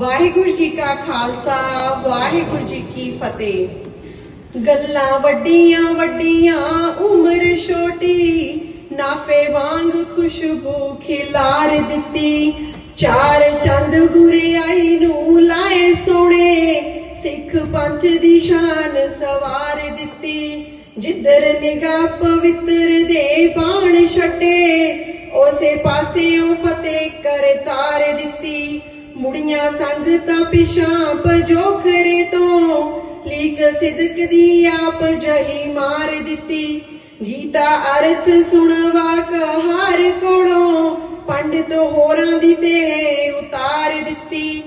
ਵਾਹਿਗੁਰੂ ਜੀ ਕਾ ਖਾਲਸਾ, ਵਾਹਿਗੁਰੂ ਜੀ ਕੀ ਫਤਿਹ। ਗੱਲਾਂ ਵੱਡੀਆਂ ਵੱਡੀਆਂ, ਉਮਰ ਛੋਟੀ, ਨਾਫੇ ਵਾਂਗ ਖੁਸ਼ਬੂ ਖਿਲਾਰ ਦਿੱਤੀ। ਚਾਰ ਚੰਦ ਗੁਰਿਆਈ ਨੂੰ ਲਾਏ ਸੋਨੇ ਸਿੱਖ ਪੰਥ ਦੀ ਸ਼ਾਨ ਸਵਾਰ ਦਿੱਤੀ। ਜਿੱਧਰ ਨਿਗਾਹ ਪਵਿੱਤਰ ਦੇ ਬਾਣ ਛੱਡੇ ਉਸੇ ਪਾਸੇ ਉਹ ਫਤਿਹ ਕਰ ਤਾਰ ਦਿੱਤੀ। ਮੁੜੀਆਂ ਸੰਗਤਾਂ ਪਿਛਾਂ ਪਜੋਖਰੇ ਤੋਂ। ਲੀਕ ਸਿਦਕ ਦੀ ਆਪ ਜਹੀ ਮਾਰ ਦਿੱਤੀ। ਗੀਤਾ ਅਰਥ ਸੁਣਵਾ ਕਹਾਰ ਕੋਲੋਂ। ਪੰਡਿਤ ਹੋਰਾਂ ਦੀ ਤੇ ਉਤਾਰ ਦਿੱਤੀ।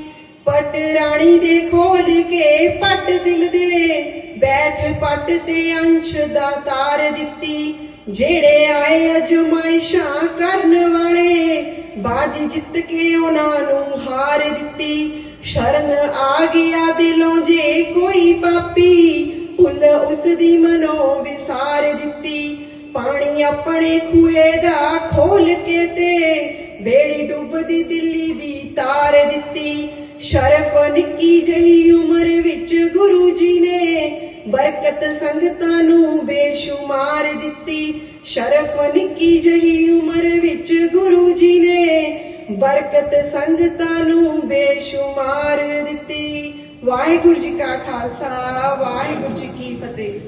ਪਟ ਰਾਣੀ ਦੇ ਖੋਲ ਕੇ ਪਟ ਦਿਲ ਦੇ। ਬੈਠ ਪਟ ਤੇ ਅੰਸ਼ ਦਾ ਤਾਰ ਦਿੱਤੀ। ਜਿਹੜੇ ਆਏ ਅਜਮਾਇਸ਼ਾਂ ਕਰਨ ਵਾਲੇ ਬਾਜ ਜਿੱਤ ਕੇ ਉਹਨਾਂ ਨੂੰ ਹਾਰ ਦਿੱਤੀ। ਸ਼ਰਨ ਆ ਗਿਆ ਦਿਲੋਂ ਜੇ ਕੋਈ ਪਾਪੀ ਭੁੱਲ ਉਸ ਦੀ ਮਨੋ ਵਿਸਾਰ ਦਿੱਤੀ। ਪਾਣੀ ਆਪਣੇ ਖੂਏ ਦਾ ਖੋਲ ਕੇ ਤੇ ਬੇੜੀ ਡੁੱਬਦੀ ਦਿੱਲੀ ਦੀ ਤਾਰ ਦਿੱਤੀ। ਸ਼ਰਫ ਨਿੱਕੀ ਜਹੀ ਉਮਰ ਵਿੱਚ ਗੁਰੂ ਜੀ ਨੇ ਬਰਕਤ ਸੰਗਤਾਂ ਨੂੰ ਬੇਸ਼ੁਮਾਰ ਦਿੱਤੀ। ਸ਼ਰਫ ਨਿੱਕੀ ਜਹੀ ਉਮਰ ਵਿੱਚ ਗੁਰੂ ਬਰਕਤ ਸੰਗਤਾਂ ਨੂੰ ਬੇਸ਼ੁਮਾਰ ਦਿੱਤੀ। ਵਾਹਿਗੁਰੂ ਜੀ ਕਾ ਖਾਲਸਾ ਵਾਹਿਗੁਰੂ ਜੀ ਕੀ ਫਤਿਹ।